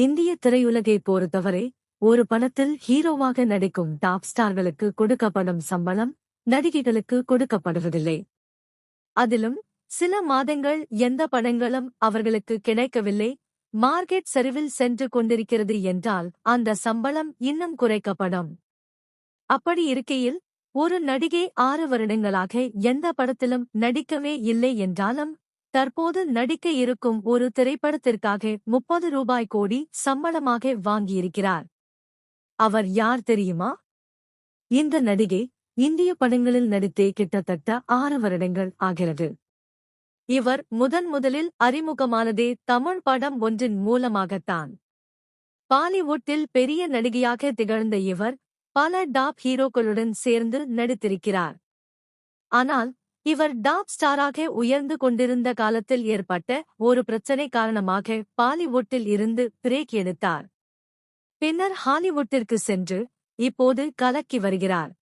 இந்திய திரையுலகை பொறுத்தவரை ஒரு படத்தில் ஹீரோவாக நடிக்கும் டாப் ஸ்டார்களுக்கு கொடுக்கப்படும் சம்பளம் நடிகைகளுக்கு கொடுக்கப்படுவதில்லை. அதிலும் சில மாதங்கள் எந்த படங்களும் அவர்களுக்கு கிடைக்கவில்லை. மார்க்கெட் சரிவில் சென்று கொண்டிருக்கிறது என்றால் அந்த சம்பளம் இன்னும் குறைக்கப்படும். அப்படி இருக்கையில் ஒரு நடிகை ஆறு வருடங்களாக எந்த படத்திலும் நடிக்கவே இல்லை என்றாலும் தற்போது நடிக்க இருக்கும் ஒரு திரைப்படத்திற்காக முப்பது ரூபாய் கோடி சம்பளமாக வாங்கியிருக்கிறார். அவர் யார் தெரியுமா? இந்த நடிகை இந்திய படங்களில் நடித்தே கிட்டத்தட்ட ஆறு வருடங்கள் ஆகிறது. இவர் முதன் முதலில் அறிமுகமானதே தமிழ் படம் ஒன்றின் மூலமாகத்தான். பாலிவுட்டில் பெரிய நடிகையாக திகழ்ந்த இவர் பல டாப் ஹீரோக்களுடன் சேர்ந்து நடித்திருக்கிறார். ஆனால் இவர் டாப் ஸ்டாராக உயர்ந்து கொண்டிருந்த காலத்தில் ஏற்பட்ட ஒரு பிரச்சனை காரணமாக பாலிவுட்டில் இருந்து பிரேக் எடுத்தார். பின்னர் ஹாலிவுட்டிற்கு சென்று இப்போது கலக்கி வருகிறார்.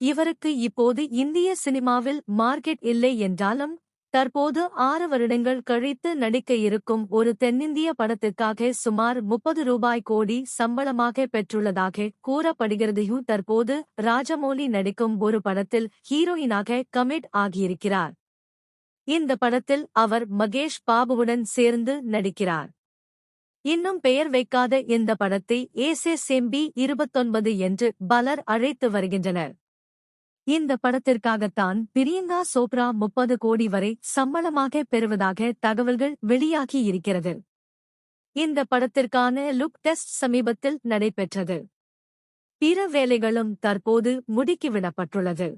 இவருக்கு இப்போது இந்திய சினிமாவில் மார்க்கெட் இல்லை என்றாலும் தற்போது ஆறு வருடங்கள் கழித்து நடிக்க இருக்கும் ஒரு தென்னிந்திய படத்திற்காக சுமார் முப்பது ரூபாய் கோடி சம்பளமாக பெற்றுள்ளதாக கூறப்படுகிறதையும் தற்போது ராஜமௌலி நடிக்கும் ஒரு படத்தில் ஹீரோயினாக கமிட் ஆகியிருக்கிறார். இந்த படத்தில் அவர் மகேஷ் பாபுவுடன் சேர்ந்து நடிக்கிறார். இன்னும் பெயர் வைக்காத இந்த படத்தை ஏசே செம்பி இருபத்தொன்பது என்று பலர் அழைத்து வருகின்றனர். இந்த படத்திற்காகத்தான் பிரியங்கா சோப்ரா முப்பது கோடி வரை சம்பளமாக பெறுவதாக தகவல்கள் வெளியாகி இருக்கிறது. இந்த படத்திற்கான லுக் டெஸ்ட் சமீபத்தில் நடைபெற்றது. பிற வேலைகளும் தற்போது முடுக்கிவிடப்பட்டுள்ளது.